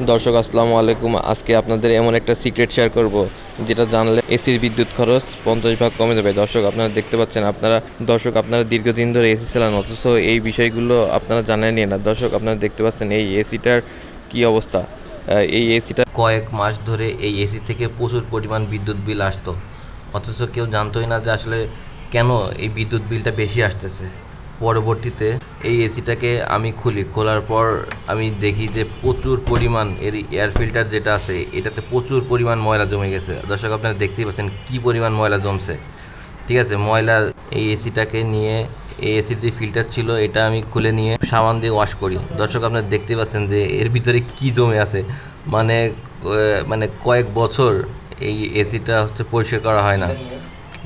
দর্শক, আসসালামু আলাইকুম। আজকে আপনাদের এমন একটা সিক্রেট শেয়ার করব, যেটা জানলে এসির বিদ্যুৎ খরচ পঞ্চাশ ভাগ কমে যাবে। দর্শক, আপনারা দেখতে পাচ্ছেন, আপনারা, দর্শক, আপনারা দীর্ঘদিন ধরে এসি চালান, অথচ এই বিষয়গুলো আপনারা জানেনই না। দর্শক, আপনারা দেখতে পাচ্ছেন, এই এসিটার কি অবস্থা? এই এসিটা কয়েক মাস ধরে এই এসি থেকে প্রচুর পরিমাণ বিদ্যুৎ বিল আসতো। অথচ কেউ জানতোই না যে আসলে কেন এই বিদ্যুৎ বিলটা বেশি আসতেছে। পরবর্তীতে এই এসিটাকে আমি খুলি। খোলার পর আমি দেখি যে প্রচুর পরিমাণ এর এয়ার ফিল্টার যেটা আছে, এটাতে প্রচুর পরিমাণ ময়লা জমে গেছে। দর্শক, আপনারা দেখতেই পাচ্ছেন কী পরিমাণ ময়লা জমছে। ঠিক আছে, ময়লা এই এসিটাকে নিয়ে, এই এসির যে ফিল্টার ছিল, এটা আমি খুলে নিয়ে সাবান দিয়ে ওয়াশ করি। দর্শক, আপনারা দেখতে পাচ্ছেন যে এর ভিতরে কি জমে আছে। মানে মানে কয়েক বছর এই এসিটা হচ্ছে পরিষ্কার করা হয় না।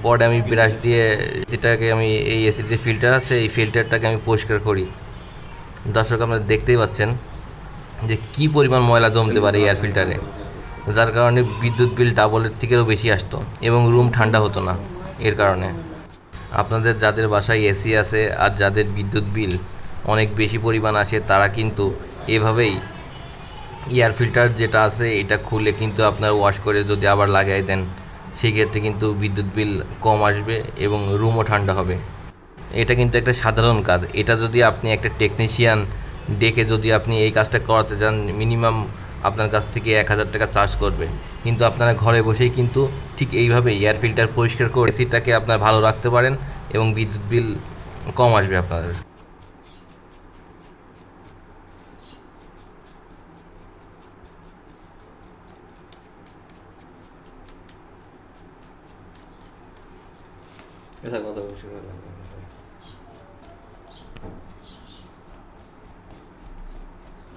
পরে আমি ব্রাশ দিয়ে এসিটাকে আমি এই এসির যে ফিল্টার আছে, এই ফিল্টারটাকে আমি পরিষ্কার করি। দর্শক, আপনারা দেখতেই পাচ্ছেন যে কি পরিমাণ ময়লা জমতে পারে এয়ার ফিল্টারে যার কারণে বিদ্যুৎ বিল ডাবলের থেকেও বেশি আসতো এবং রুম ঠান্ডা হতো না এর কারণে। আপনাদের, যাদের বাসায় এসি আছে আর যাদের বিদ্যুৎ বিল অনেক বেশি পরিমাণ আসে তারা কিন্তু এভাবেই এয়ার ফিল্টার যেটা আছে, এটা খুলে কিন্তু আপনার ওয়াশ করে যদি আবার লাগাই দেন। সেক্ষেত্রে কিন্তু বিদ্যুৎ বিল কম আসবে এবং রুমও ঠান্ডা হবে। এটা কিন্তু একটা সাধারণ কাজ। এটা যদি আপনি একটা টেকনিশিয়ান ডেকে যদি আপনি এই কাজটা করাতে চান মিনিমাম আপনার কাছ থেকে এক হাজার টাকা চার্জ করবে। কিন্তু আপনারা ঘরে বসেই কিন্তু ঠিক এইভাবে এয়ার ফিল্টার পরিষ্কার করে এসিটাকে আপনার ভালো রাখতে পারেন এবং বিদ্যুৎ বিল কম আসবে আপনাদের।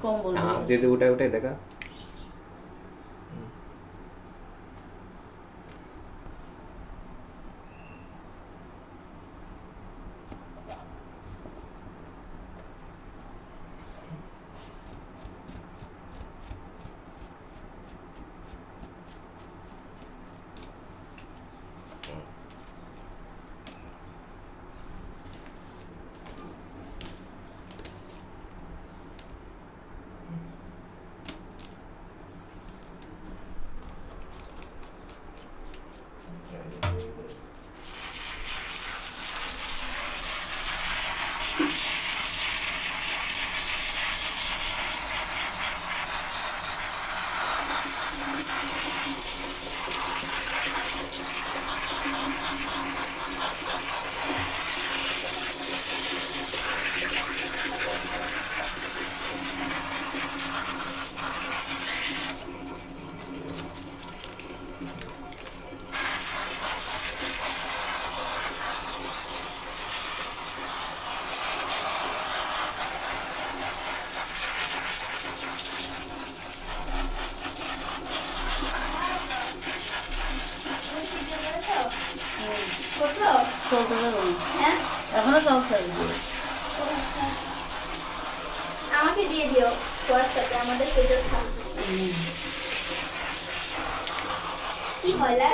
কম বলব। দে দে ওটাই ওটাই দেখা। চলতে যাব এখনও চলছে। আমাকে দিয়ে দিও হোয়াটসঅ্যাপে আমাদের পেজে থাকবে কি হলা?